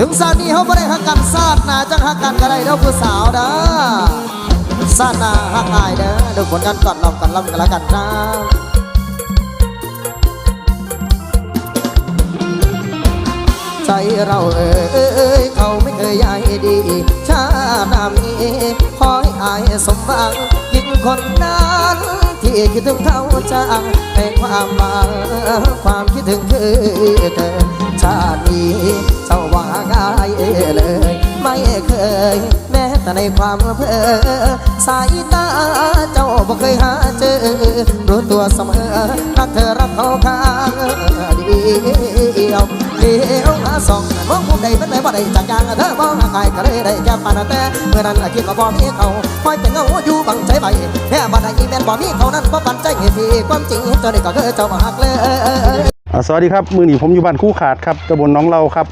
ถึงสานี้เขาไม่ได้หักกันซาดนาจังหักกันก็ได้เด้อผู้สาวเด้อซาดนาหักอายเด้อดูผลกันก่อนลองกันลำกันแล้วกันนะใจเราเอ้ยเขาไม่เคยใยดี ชาติหนามีขอให้อายสมหวังยิ่งคนนั้นที่คิดถึงเขาจังให้ความหวังความคิดถึงคือเธอชาตินี้ แต่ในความเพ้อสายตาเจ้าบ่เคยหาเจอ รู้ตัวเสมอรักเธอรักเขาข้างเดียวเดียวมาสองมองมุมใดเป็นไหนบ่ได้จากอย่างเธอมองห่างไกลก็เลยได้แค่ปานแต่เมื่อนั้นคิดว่าบ่มีเขาคอยเป็นเงาอยู่บังใจใบแค่บ่ได้อีแมนบ่มีเขานั้นบ่ปันใจให้พี่ความจริงเจ้านี่ก็คือเจ้าบ่ฮักเลยสวัสดีครับ มือหนีผมอยู่บ้านคู่ขาดครับตำบลน้องเราครับ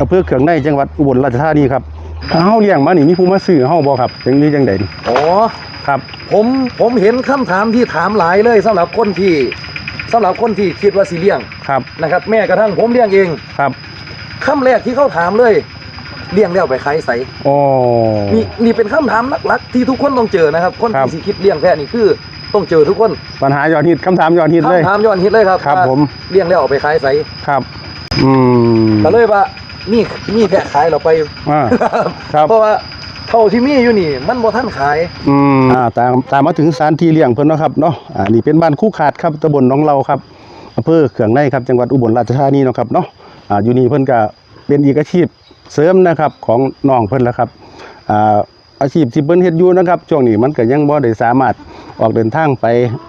อำเภอเขืองในจังหวัดอุบลราชธานีครับ เฮาเลี้ยงมานี่มีผู้มาซื้อเฮาบ่ครับจังนี้จังไดนี่อ๋อครับ ผมผมเห็นคำถามที่ถามหลายเลยสำหรับคนที่สำหรับคนที่คิดว่าสิเลี้ยงครับนะครับ แม่กระทั่งผมเลี้ยงเองครับคำแรกที่เขาถามเลยเลี้ยงแล้วไปขายใสอ๋อ นี่นี่เป็นคำถามหลักๆที่ทุกคนต้องเจอนะครับ คนครับ ที่สิคิดเลี้ยงแพะนี่คือต้องเจอทุกคนปัญหายอดฮิตคำถามยอดฮิตเลย คำถามย้อนฮิตเลยครับครับว่าผม เลี้ยงแล้วเอาไปขายใสครับ อืมก็เลยว่า นี่นี่แพะขายเราไปอ่าครับ เพราะว่าเท่าที่มีอยู่นี่ มันบ่ท่านขาย อืมอ่าตามตามมาถึงสถานที่เลี้ยงเพิ่นเนาะครับเนาะอ่านี่เป็นบ้านคู่ขาดครับตำบลหน้องเราครับอำเภอเขืองในครับจังหวัดอุบลราชธานีเนาะครับเนาะอ่าอยู่นี่เพิ่นก็เป็นอีกอาชีพเสริมนะครับของน้องเพิ่นแล้วครับอ่าอาชีพที่เพิ่นเฮ็ดอยู่นะครับช่วงนี้มันก็ยังบ่ได้สามารถออกเดินทางไป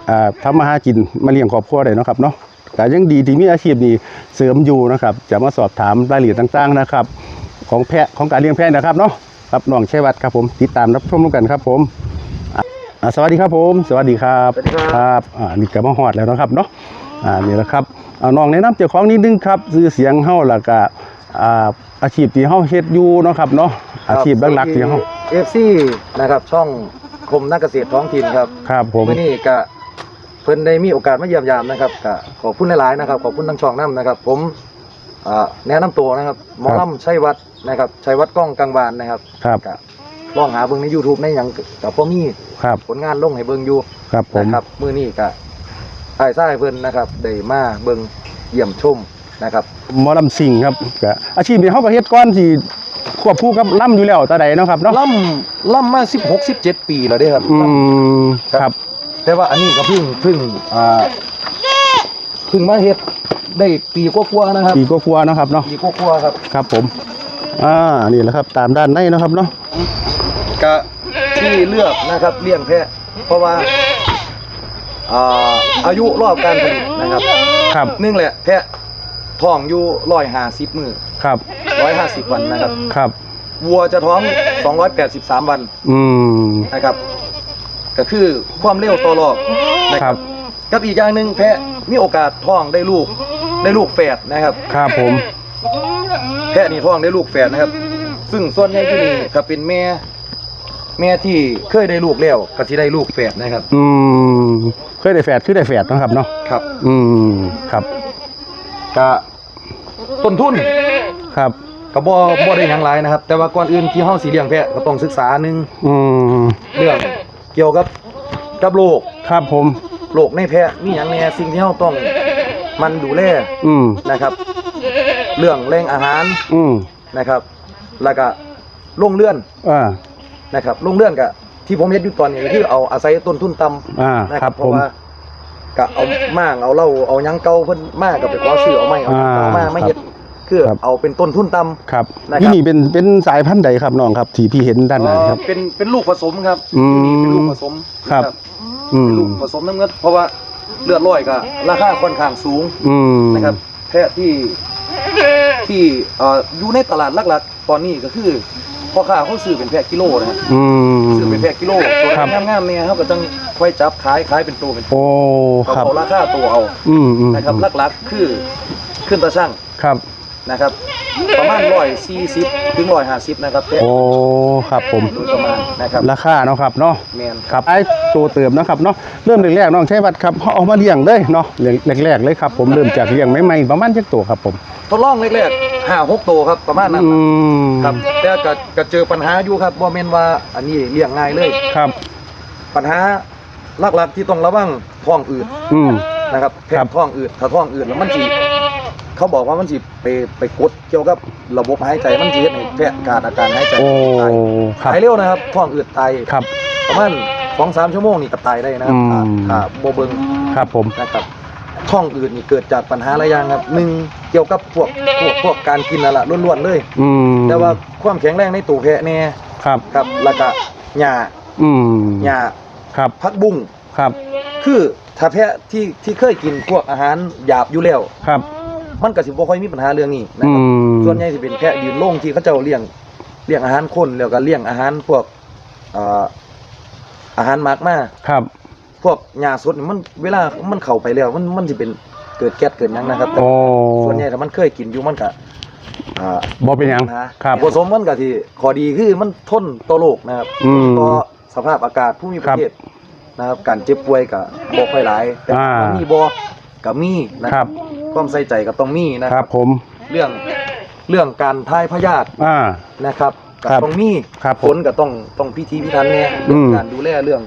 อ่าทำมาหากินมาเลี้ยงครอบครัวได้เนาะครับเนาะ ก็ยังดีที่มีอาชีพนี้เสริมอยู่นะครับ จะมาสอบถามรายละเอียดต่างๆนะครับ ของแพะของการเลี้ยงแพะนะครับเนาะครับน้องชัยวัฒน์ครับผมติดตามรับชมกันครับผมอ่าสวัสดีครับผม สวัสดีครับสวัสดีครับ บอ่านี่ก็มาฮอดแล้วเนาะครับเนาะอ่านี่แหละครับเอาน้องแนะนำเจ้าของนิดนึงครับชื่อเสียงเฮาแล้วก็อ่าอาชีพที่เฮาเฮ็ดอยู่เนาะครับเนาะอาชีพหลักๆที่เฮาเอฟซีนะครับช่องคมนักเกษตรท้องถิ่นครับครับผม เมื่อนี้ก็ เพิ่นได้มีโอกาสมาเยี่ยมยามนะครับก็ขอบคุณหลายๆนะครับขอบคุณทั้งช่องน้ำนะครับ ผมอ่าแนะนำตัวนะครับหมอลำชัยวัฒน์นะครับชัยวัฒน์กล้องกลางวานนะครับครับ ก็ลองหาเบิ่งใน YouTube ในหยังกับพ่อมีครับผลงานลงให้เบิ่งอยู่ครับผม นะครับมื้อนี้ก็ไอ้ายเพิ่นนะครับได้มาเบิ่งเยี่ยมชมนะครับหมอลำซิงครับก็อาชีพนี้เฮาก็เฮ็ดก่อนสิควบคู่กับล่ำอยู่แล้วตาใดเนาะครับเนาะล่ำล่ำมา16 17 ปีแล้วเด้ครับอืมครับ แต่ว่าอันนี้ก็เพิ่งเพิ่งอ่าเพิ่งมาเฮ็ดได้ปีกว่าๆนะครับปีกว่าๆเนาะครับเนาะปีกว่าๆครับครับผมอ่านี่แหละครับตามด้านในเนาะครับเนาะกะที่เลือกนะครับเลี้ยงแพะเพราะว่าอ่าอายุรอบการผลิตนะครับครับหนึ่งแหละแพะท้องอยู่ร้อยห้าสิบมือครับร้อยห้าสิบวันนะครับครับวัวจะท้องสองร้อยแปดสิบสามวัน อืมนะครับ ก็คือความเร็วต่อรอบนะคครัรับบ กับอีกอย่างหนึ่งแพะมีโอกาสท้องได้ลูกได้ลูกแฝดนะครับ ครับผม แพะนี่ท้องได้ลูกแฝดนะครับ ซึ่งส่วนใหญ่ที่นี่ก็เป็นแม่ แม่ที่เคยได้ลูกแล้วก็สิได้ลูกแฝดนะครับ อืมเคยได้แฝดคือได้แฝดเนาะครับเนาะ ครับ อืม ครับ ก็ต้นทุนครับ ก็บ่บ่ได้หยังหลายนะครับ แต่ว่าก่อนอื่นที่เฮาสิเลี้ยงแพะก็ต้องศึกษาหนึงอืม เรื่อง เกี่ยวกับกับโรคครับผม โรคในแพะมีหยังแหน่สิ่งที่เฮาต้องมันดูแลอืมนะครับ เรื่องแรงอาหารอืมนะครับ แล้วก็โรงเรือนอ่านะครับโรงเรือนก็ที่ผมเฮ็ดอยู่ตอนนี้ก็คือเอาอาศัยต้นทุนต่ำอ่านะคครัรับบเพผมราะว่าก็เอาม่างเอาเหล้าเอาหยังเก่าเพิ่นมากกับไปขอซื้อเอาไม่เอาหยังเก่ามาอ่า ไม่เฮ็ด คือครับ เอาเป็นต้นทุนต่ำ ครับนะครับ ที่นี่เป็นเป็นสายพันธุ์ใดครับน้องครับที่พี่เห็นด้านหน้าครับ เอ่อเป็นเป็นลูกผสมครับอืมเป็นลูกผสมครับ นะอืมเป็นลูกผสมน้ำเงินเพราะว่าเลือดร้อยก็ราคาค่อนข้างสูงอืมนะครับแพะที่ที่เอ่ออยู่ในตลาดหลักๆ ตอนนี้ก็คือพ่อค้าเขาซื้อเป็นแพะกิโลนะครับอืม ซื้อเป็นแพะกิโลตัวครับ งามๆเนี่ยเขาก็จังค่อยจับขายขายเป็นตัวเป็นตัวโอ้ครับ เอาราคาตัวเอาอืมอืมนะครับหลักๆคือขึ้นตาช่างครับ นะครับ ประมาณร้อยสี่สิบถึงร้อยห้าสิบนะครับแพะโอ้ครับผมโดยประมาณนะครับราคาเนาะครับเนาะแมนครับไอ้ตัวเติมนะครับเนาะเริ่มแรกๆน้องใช้วัดครับเขาเอามาเลี้ยงเลยเนาะเลี้ยงแรกๆเลยครับผมเริ่มจากเลี้ยงใหม่ๆประมาณจักตัวครับผมทดลองแรกห้าหกตัวครับประมาณนั้นอืมครับแต่ก็ก็เจอปัญหาอยู่ครับบ่แม่นว่าอันนี้เลี้ยงง่ายเลยครับ ปัญหาหลักๆที่ต้องระวังท้องอืดอืมนะครับแพะครับท้องอืดถ้าท้องอืดแล้วมันสิ เขาบอกว่ามันสิไปไปกดเกี่ยวกับระบบหายใจมันสิเฮ็ดให้แพะขาดอาการหายใจโอ้ตายครับตายเร็วนะครับท้องอืดตายครับ ประมาณสองสามชั่วโมงนี่ก็ตายได้นะครับอืมถ้าถ้าบ่เบิ่งครับผม นะครับท้องอืดนี่เกิดจากปัญหาหลายอย่างครับหนึ่งเกี่ยวกับพวกพวกพวกการกินนั่นแหละล้วนๆเลย อืมแต่ว่าความแข็งแรงในตัวแพะเนี่ยครับ ครับแล้วก็หญ้าอืมหญ้าครับผักบุ้ง ครับ คือถ้าแพะที่ที่เคยกินพวกอาหารหยาบอยู่แล้ว ครับ มันก็สิบ่ค่อยมีปัญหาเรื่องนี้นะอืครับมส่วนใหญ่สิเป็นแพะยืนโล่งที่เขาเจ้าเลี้ยงเลี้ยงอาหารคนแล้วก็เลี้ยงอาหารพวกเอ่ออาหารหมักมาครับ พวกหญ้าสดนี่มันเวลามันเข้าไปแล้วมันมันสิเป็นเกิดแก๊สเกิดหยังนะครับแต่โอ้ส่วนใหญ่ถ้ามันเคยกินอยู่มันก็อ่า บ่เป็นหยังปัญหาครับผสมมันก็ที่ข้อดีคือมันทนต่อโรคนะครับอืม ต่อสภาพอากาศภูมิประเทศนะครับการเจ็บป่วยก็บ่ค่อยหลายแต่อ่าถ้ามีบ่ก็มีนะคครัรับบ ความใส่ใจก็ต้องมีนะคครัรับบผม เรื่องเรื่องการทายพยาธิอ่า นะครับก็ครับต้องมีครับผมผลก็ต้องต้องพิธีพิธันเนี่ยเรื่องอืม การดูแลเรื่อง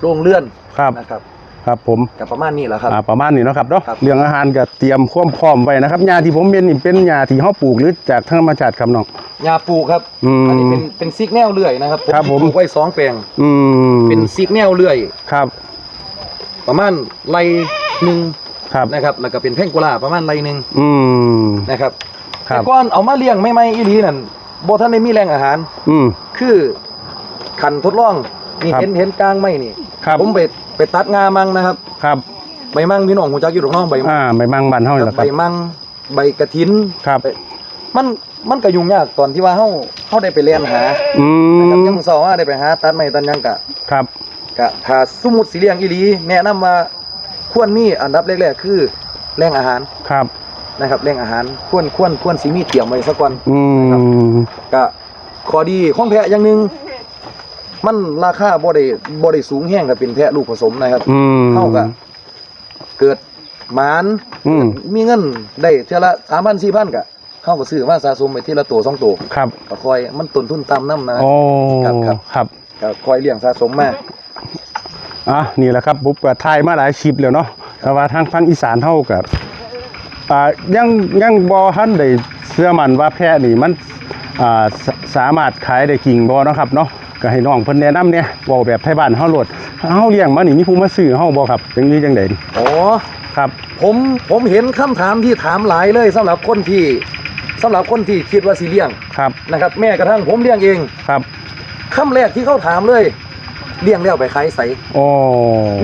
โรงเลื่อนครับ นะครับครับผมก็ประมาณนี้แหละครับ อ่าประมาณนี้เนาะครับเนาะครับ เรื่องอาหารก็เตรียมความพร้อมไว้นะครับยาที่ผมเป็นนี่เป็นยาที่เฮาปลูกหรือจากธรรมชาติครับน้อง ยาปลูกครับอืมนนี้เป็นเป็นซิกแนวเลื่อยนะครับครับผม ปลูกไว้สองแปลงอืมเป็นซิกแนวเลื่อย ครับ ประมาณไรหนึ่ง ครับนะครับแล้วก็เป็นแพงโกลาประมาณไรหนึ่งอืมนะครับครับแต่ก่อนเอามาเลี้ยงไม่ไม่อีหลีนั่นบ่ท่านได้มีแรงอาหาร อืม คือขันทดลองนี่ครับเห็นเห็นกลางไม้นี่ครับ ผมไปไปตัดงามังนะครับ ครับใบมังพี่น้องหูจักอยู่ตรงน้องใบมังอ่าใบมังบันเฮานี่แหละคใบรับ มังใบกระถินครับไปมันมันก็ยุ่งยากตอนที่ว่าเฮาเฮาได้ไปเรียนหาอืนะครับมยังสอว่าได้ไปหาตัดไม้ตัดหยังกะ ครับกะถ้าสมมุติสิเลี้ยงอีหลีแนะนำว่า ควรมีอันดับแรกๆคือแรงอาหารครับนะครับแรงอาหารควรควรควรสิมีเตรียมไว้สักก่อนอืมก็ข้อดีของแพะอย่างหนึ่งมันราคาบ่ได้บ่ได้สูงแห้งกับเป็นแพะลูกผสมนะครับอืมเท่ากับเกิดหมานอืมมีเงินได้เท่าละ3,000 4,000ก็เฮาก็ซื้อมาสะสมไปทีละตัวสองตัวครับก็คอยมันต้นทุนต่ำนํนะโอ้ครับครับครับก็คอยเลี้ยงสะสมมา อะนี่แหละครับผมก็ถ่ายมาหลายคลิปแล้วเนาะแต่ว่าทางฝั่งอีสานเฮากับอ่ายังยังบ่ทันได้เชื่อมั่นว่าแพะนี่มันอ่าสสามารถขายได้จริงบ่เนาะครับเนาะก็ให้น้องเพิ่นแนะนำเนี่ยเว้าแบบไทยบ้านเฮาโลดเฮาเลี้ยงมานี่มีผู้มาซื้อเฮาบ่ครับจังนี้จังได๋อ๋อครับ ผมผมเห็นคำถามที่ถามหลายเลยสำหรับคนที่สำหรับคนที่คิดว่าสิเลี้ยงครับนะครับ แม้กระทั่งผมเลี้ยงเองครับคำแรกที่เขาถามเลย เลี้ยงแล้วไปขายใสโอ้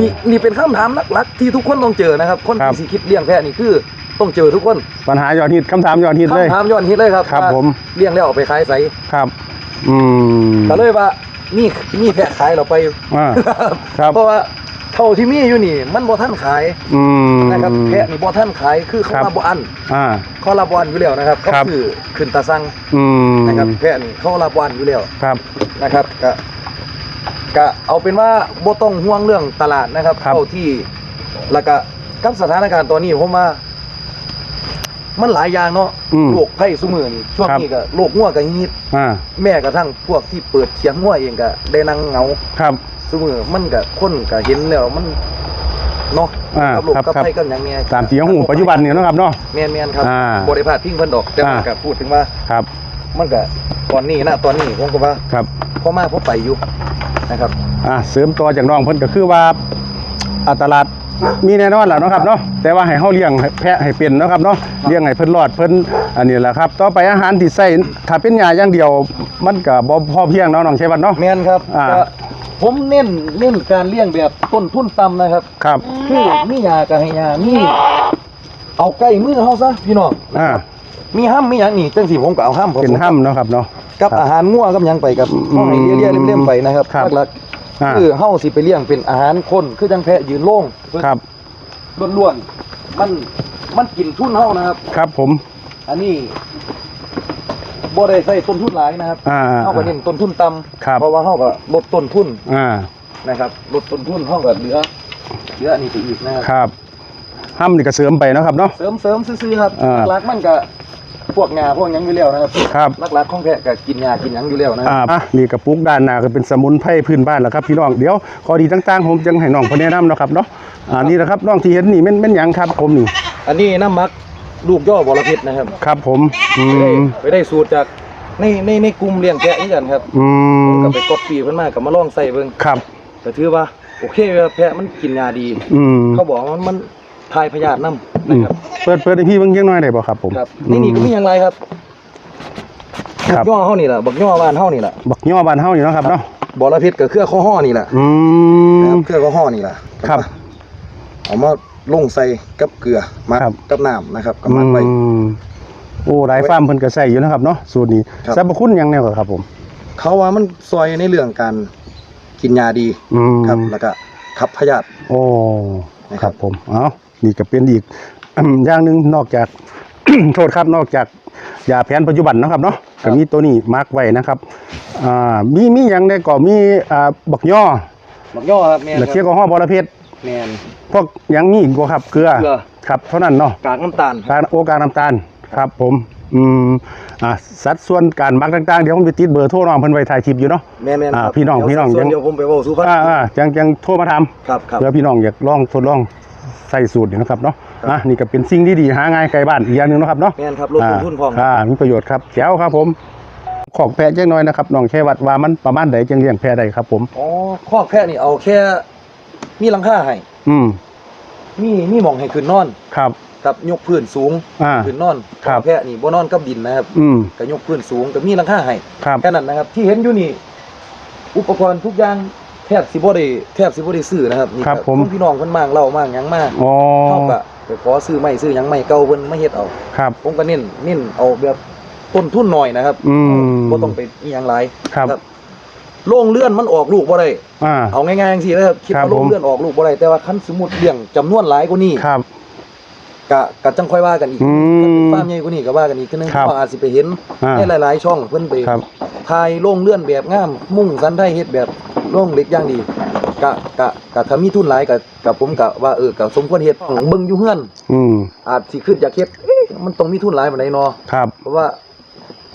นี่นี่เป็นคำถามหลักๆ ที่ทุกคนต้องเจอนะครับ คนครับ ที่สิคิดเลี้ยงแพะนี่คือต้องเจอทุกคนปัญหายอดฮิตคำถามยอดฮิตเลย คำถามย้อนฮิตเลยครับครับว่าผม เลี้ยงแล้วเอาไปขายใสครับ อืมก็เลยว่านี่นี่แพะขายเราไป อ่า ครับ เพราะว่าเท่าที่มีอยู่นี่ มันบ่ท่านขายอืม นะครับแพะนี่บ่ท่านขายคือเขาครับรับบ่อันอ่า เขารับบ่อันอยู่แล้วนะครับเขาครับ คือขึ้นตาสั่งอืมนะครับแพะนี่เขารับบ่อันอยู่แล้วครับ นะครับก็ ก็เอาเป็นว่าบ่ต้องห่วงเรื่องตลาดนะครับครับ เท่าที่แล้วก็กับสถานการณ์ตอนนี้ผมว่ามันหลายอย่างเนาะอืมโรคภัยซุมื้อนี่ช่วงครับ นี้ก็โรคงัวก็ฮิตอ่าแม้กระทั่งพวกที่เปิดเคียงงัวเองก็ได้นั่งเหงาครับ ซุมื้อมันก็คนก็เห็นแล้วมันเนาะอ่ากับโรคครับกับครับภัยกับหยังเนี่ยตามที่ของหูปัจจุบันเนี่ยเนาะครับเนาะ แม่นๆครับอ่าบ่ได้พลาดพิงเพิ่นดอกแต่ว่าอ่า ก็พูดถึงว่า ครับมันก็ตอนนี้นะตอนนี้ผมก็ว่าครับพอมาพอไปอยู่ นะครับอ่าเสริมต่อจากน้องเพิ่นก็คือว่าอัตลาดมีแน่นอนแหละเนาะครับเนาะแต่ว่าให้เฮาเลี้ยงให้แพะให้เป็นเนาะครับเนาะเลี้ยงให้เพิ่นรอดเพิ่นอันนี้แหละครับ ต่อไปอาหารที่ใส่ถ้าเป็นหญ้าอย่างเดียว มันก็บ่พอเพียงเนาะน้องชัยวัฒน์เนาะแม่นครับอ่าก็ผมเน้นเน้นการเลี้ยงแบบต้นทุนต่ำนะครับ ครับคือมียากับให้ยามีเอาใกล้มือเฮาซะพี่น้องอ่ามีห้ำมีหยังนี่จังสิผมก็เอาห้ำผมเป็นห้ำเนาะครับเนาะ กับครับอาหารงัวกับหยังไปกับอืมห้องให้เลี่ยๆเล่มๆไปนะครับครับหลักอ่า ๆคือเฮาสิไปเลี้ยงเป็นอาหารคนคือจังแพะยืนโล่งครับ ล้วนๆมันมันกินทุนเฮานะครับ ครับผม อันนี้บ่ได้ใส่ต้นทุนหลายนะครับอ่าเฮาก็เน้นต้นทุนต่ำครับ เพราะว่าเฮาก็ลดต้นทุนอ่า นะครับลดต้นทุนเฮาก็เหลือเหลืออันนี้ไปอีกนะครับ ครับห้ำนี่ก็เสริมไปเนาะครับเนาะ เสริมเสริมซื่อๆครับ อ่า หลักๆมันก็ พวกงาพวกหยังอยู่แล้วนะครับครับ หลักๆของแพะก็กินงากินหยังอยู่แล้วนะคอ่ารับอะนี่กระปุกด้านหน้าก็เป็นสมุนไพรพื้นบ้านแหละครับพี่น้องเดี๋ยวขอดีต่างๆผมจังให้น้องเพนแนะนำเนาะครับเนาะอ่านี่แหละครับน้องที่เห็นนี่แม่นแม่นหยังครับผมนี่อันนี้น้ำมักลูกย่อบอระเพ็ดนะครับครับผมอืไปได้มไปได้สูตรจากในในในกลุ่มเลี้ยงแพะนี่กันครับอืมก็ไปก๊อปปี้เพิ่นมากับมาลองใส่เบิ่งครับ ก็ถือว่าโอเคเวลาแพะมันกินงาดี อืมเขาบอกว่ามัน ทายพยาธินํอืนะมครับเปิดเปิดให้พี่เบิ่งยังน้อยได้บ่ครับผมครับนี่นี่ก็มีอย่างไรครับครับบักย่อเฮานี่แหละบักย่อบ้านเฮานี่แหละบักย่อบ้านเฮานี่เนาะครับเนาะบอระเพ็ดกับเครือข้อห่อนี่แหละอืนะคมรับเครือข้อห่อนี่แหละครับเอามาลงใส่กับเกลือมักครับ กับน้ำนะครับก็มักไว้อืมโอ้หลายฟาร์มเพิ่นก็ใส่อยู่นะครับเนาะสูตรนี้ครับ สรรพคุณหยังแนวครับผม เขาว่ามันซอยในเรื่องการกินยาดีอืมครับแล้วก็ขับพยาธิ โอ้ นะคครัรับบผม เอา นี่ก็เป็นอีกอย่างหนึ่งนอกจากโทษครับนอกจากยาแผนปัจจุบันเนาะครับเนาะก็มีตัวนี้มาร์กไว้นะครับอ่ามีมีอย่างใดก็มีอ่าบักย่อบักย่อครับแม่นและคเคี้ยวรับกับห่อบอระเพ็ดแม่นพวกหยังมีอีกบ่ครับเกลือเกลือครับเท่านั้นเนาะกากน้ำตาลการโอกาสน้ำตาลครับผมอืมอ่าสัดส่วนการมักต่างๆเดี๋ยวผมไปติดเบอร์โทรน้องเพิ่นไว้ถ่ายคลิปอยู่เนาะแม่นแม่นอ่าครับพี่น้องเดี๋ยวพี่น้องส่วยังเดี๋ยวผมไปเว้าสู่ฟังอ่าอ่าจังจังโทรมาถามครับครับเพื่อพี่น้องอยากลองทดลอง ใส่สูตรนี่นะครับเนาะครับอะนี่ก็เป็นสิ่งที่ดีหาง่ายไกลบ้านอีกอย่างหนึ่งเนาะครับเนาะแม่นครับลดต้นทุนพร้อมอ่ามีประโยชน์ครับแก้วครับผมของแพะจังน้อยนะครับน้องแค่วัดว่ามันประมาณใดจังเลี้ยงแพะได้ครับ ผม อ๋อคอกแพะนี่เอาแค่มีหลังคาให้อืมมีมีหมองให้ขึ้นนอน ครับ กับยกพื้นสูงอ่า ขึ้นนอนครับ แพะนี่บ่นอนกับดินนะครับอืมก็ยกพื้นสูงก็มีหลังคาให้ครับ แค่นั้นนะครับ ที่เห็นอยู่นี่อุปกรณ์ทุกอย่างแทบสิบ่ได้แทบสิบ่ได้ซื้อนะครับนี่ครับผมนพี่น้องเพิ่นมางเล่ามางหยังมาอ๋อเฮาก็ไปขอซื้อไม้ซื้อหยังไม้เก่าเพิ่นมาเฮ็ดเอา ครับ ผมก็เน้นเน้นเอาแบบต้นทุนหน่อยนะครับอืม บ่ต้องไปอีหยังหลายครับ โรงเลื่อนมันออกลูกบ่ได้อ่า เอาง่ายๆจังซี่นะครับคิดครับว่าโรงผมเลื่อนออกลูกบ่ได้แต่ว่าคันสมมุติเลี้ยงจำนวนหลายกว่านี้ครับกะกะจังค่อยว่ากันอีกอืมฟาร์มใหญ่กว่านี้ก็ว่ากันอีกคือนึงครับ เพราะอาจสิไปเห็นอ่าในหลาย ๆ ช่องเพิ่นไป ครับถ่ายโรงเลื่อนแบบงาม มุ่งสันไทยเฮ็ดแบบ โรงเหล็กอย่างดีกะกะกะถ้ามีทุนหลายกะกะผมกะว่าเออกะสมควรเฮ็ดเบิ่งอยู่เฮือน อืมอาจสิขึ้นอยากเฮ็ดเอ๊ะมันต้องมีทุนหลายปานใดเนาะครับ เพราะว่า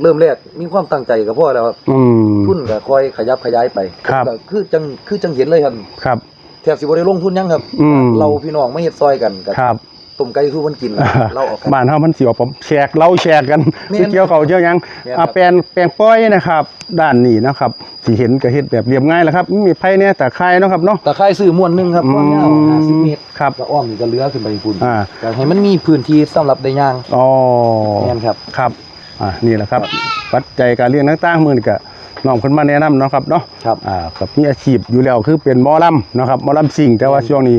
เริ่มแรกมีความตั้งใจก็พอแล้วครับอืม ทุนก็ค่อยขยับขยายไปครับ ก็คือจังคือจังเห็นเลยครับครับ แทบสิบ่ได้ลงทุนหยังครับ อืม เราพี่น้องมาเฮ็ดซอยกันก็ครับ ต้มไก่สู้มันกินอ่าเราเออกกันบ้านเฮามันสิออกผมแชร์เราแชร์กันแม่นสิเกี่ยวเขาเกี่ยวหยังแม่นครับอ่าแปลนแปลงป้อยนะครับ ด้านนี้นะครับที่เห็นก็เฮ็ดแบบเรียบง่ายแหล้วครับมีไผเนี่ยแต่คายเนาะครับเนาะตะไคร้ซื้อม้วนหนึงครับอืมความยาว50เมตรครับแล้วอ้อมนี่ก็เหลือขึ้นไปพุ่นอ่าก็ให้มันมีพื้นที่สำหรับได้ย่างอ๋อแม่นครับครับอ่านี่แหละครับปัจจัยการเลี้ยงต่างๆมื้อนี้ก็น้องเพิ่นมาแนะนำเนาะครับเนาะครับอ่ากับมีอาชีพอยู่แล้วคือเป็นหมอลำนะครับหมอลำซิ่งแต่ว่าช่วงนี้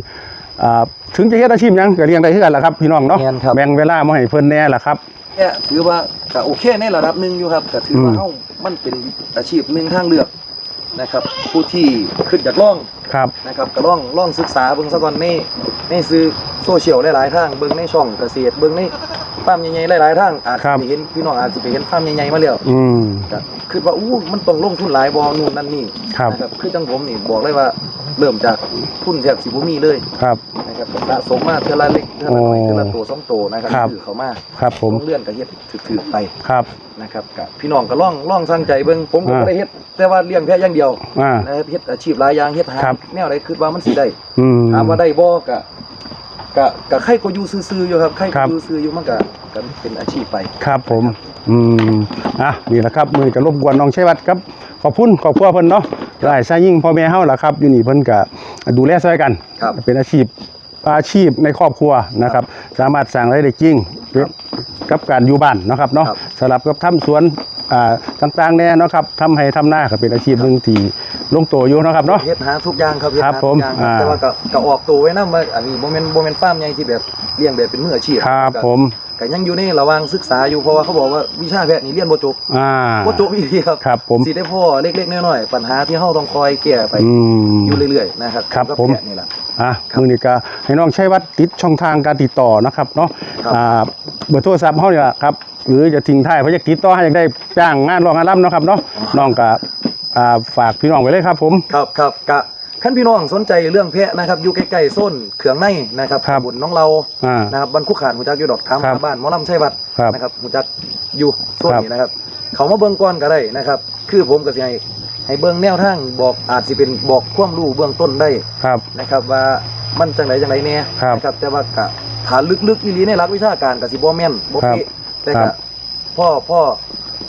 อ่าถึงจะเฮ็ดอาชีพหยังก็เลี้ยงได้คือกันล่ะครับพี่น้องเนาะแม่นครับ แบ่งเวลามาให้เพิ่นแน่ล่ะครับ เนี่ยถือว่าก็โอเคในระดับหนึ่งอยู่ครับก็ถือว่าอืม เฮามันเป็นอาชีพหนึ่งทางเลือกนะครับ ผู้ที่ขึ้นจากล่องครับ นะครับก็ล่องล่องศึกษาเบิ่งซะก่อนในในสื่อโซเชียลหลาย ๆ ทางเบิ่งในช่องเกษตรเบิ่งในฟาร์มใหญ่ๆหลาย ๆ ทางอาจครัจะบ ไปเห็นพี่น้องอาจจะไปเห็นฟาร์มใหญ่ๆมาแล้วอืมก็คิดว่าอู้มันต้องลงทุนหลายบ่นู่นนั่นนี่ครับ นะครับคือจังผมนี่บอกเลยว่า เริ่มจากทุนแทบสิบ่มีเลยครับ นะครับสะสมมาเท่าละเล็กเท่าละน้อยอ๋อเท่าละตัวสองตัวนะครับครับ ถือเขามาครับผมต้องเลื่อนก็เฮ็ดถือๆไปครับ นะครับกับพี่น้องก็ล่องล่องสร้างใจเบิ่งผมก็อ่า บ่ได้เฮ็ดแต่ว่าเลี้ยงแพะอย่างเดียวอ่า นะครับเฮ็ดอาชีพหลายอย่างเฮ็ดหาครับ แนวใดคิดว่ามันสิได้อืม ถามว่าได้บ่ก็ก็ก็ใครก็อยู่ซื่อๆอยู่ครับใครครัก็บ อยู่ซื่ออยู่มันก็ก็เป็นอาชีพไป ครับผม อืม อะ นี่แหละครับ มือก็รบกวนน้องชัยวัฒน์ครับ ขอบคุณขอบครัวเพิ่นเนาะ ได้ซะยิ่งพ่อแม่เฮาล่ะครับ อยู่นี่เพิ่นก็ดูแลช่วยกัน ครับ เป็นอาชีพอาชีพในครอบครัวนะครับ สามารถสร้างรายได้จริงกับการอยู่บ้านเนาะครับเนาะครับสำหรับกับทำสวนอ่าต่างๆแน่เนาะครับทำให้ทำหน้าก็เป็นอาชีพหนึงที่ลงตัวอยู่เนาะครับเนาะ เฮ็ดหาทุกอย่างครับเฮ็ดครับหาผทุมกอย่างครับอ่า แต่ว่าก็ก็ออกตัวไว้นำว่าอันนี้บ่แม่นบ่แม่นฟาร์มใหญ่ที่แบบเลี้ยงแบบเป็นมืออาชีพครับก็ผม ก็ยังอยู่ในระหว่างศึกษาอยู่เพราะว่าเขาบอกว่าวิชาแพทย์นี่เรียนบ่จบอ่าบ่จบอีกทีครับครับผมสิได้พ่อเล็กๆน้อยๆปัญหาที่เฮาต้องคอยแก้ไปอืม อยู่เรื่อยๆนะครับครับเกี่ยวกัผมแพทย์นี่แหละ อะครับมือนี้ก็ให้น้องชัยวัฒน์ติดช่องทางการติดต่อนะครับเนาะครับ อ่าเบอร์โทรศัพท์เฮาเนี่ยครับ หรือจะทิ้งท้ายเพราะอยากติดต่อให้อยากได้จ้างงานรองงานรับเนาะครับเนาะน้องก็อ่าฝากพี่น้องไว้เลยครับผม ครับครับกะ ใคขั้นพี่น้องสนใจเรื่องแพะนะครับอยู่ใกล้ๆโซนเขืองในนะครับครับตำบุญน้องเราอ่านะครับบ้านคุกขานหูจักอยู่ดอกถามครับหาบ้านหมอลำชัยวัดครับนะครับหูจักอยู่โซนครับ นี้นะครับ เขามาเบิ่งก่อนก็ได้นะครับ คือผมก็สิให้ให้เบิ่งแนวทางบอกอาจสิเป็นบอกความรู้เบื้องต้นได้ครับ นะครับ ว่ามันจังไดจังไดแน่ครับนะครับ แต่ว่ากะฐานลึกๆอีหลีในหลักวิชาการก็สิบ่แม่นบ่เป๊ะแต่ครัก็บ พ่อพ่อ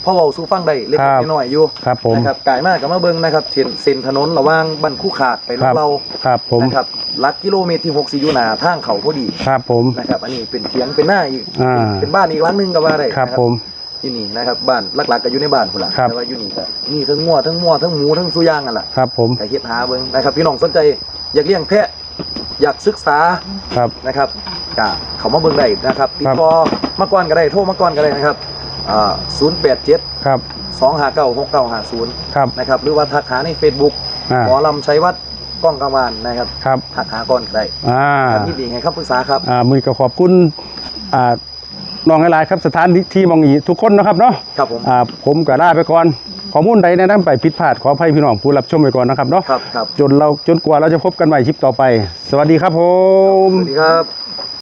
พ่อเว้าสู่ฟังได้เล็กครับๆน้อยๆอยู่ครับผม นะครับกายมากก็มาเบิ่งนะครับเส้นเส้นถนนระหว่างบ้านคู่ขาดไปลครังบเราครับผมนะครับหลักกิโลเมตรที่6สิอยู่หน้าทางเขาพอดีครับผมนะครับอันนี้เป็นเถียงเป็นหน้าอีกอ่าเป็นบ้านอีกหลังหนึงก็ว่าได้ครับนะผมอยู่นี่นะครับบ้านหลักๆก็อยู่ในบ้านพุ่นล่ะครับแต่ว่าอยู่นี่ก็มีทั้งงัวทั้งงัวทั้งหมูทั้งสุย่างกันล่ะครับผมก็เฮ็ดหาเบิ่งนะครับพี่น้องสนใจอยากเลี้ยงแพะอยากศึกษาครับนะครับก็เข้ามาเบิ่งได้นะครับติดต่อมาก่อนก็ได้โทรมาก่อนก็ได้นะครับ อ่า087ครับ259 6950ครับนะครับหรือว่าทักหาใน Facebook อ่าหมอลำชัยวัฒน์ก้องกังวานนะครับครับทักหาก่อนก็ได้อ่าครับยินดีให้คำปรึกษาครับอ่ามือก็ขอบคุณอ่าน้องหลายๆครับสถานที่มองอีทุกคนนะครับเนาะครับผมอ่าผมก็ลาไปก่อนข้อมูลใดแนะนำไปผิดพลาดขออภัยพี่น้องผู้รับชมไปก่อนนะครับเนาะครับครับจนเราจนกว่าเราจะพบกันใหม่คลิปต่อไป สวัสดีครับผมสวัสดีครับ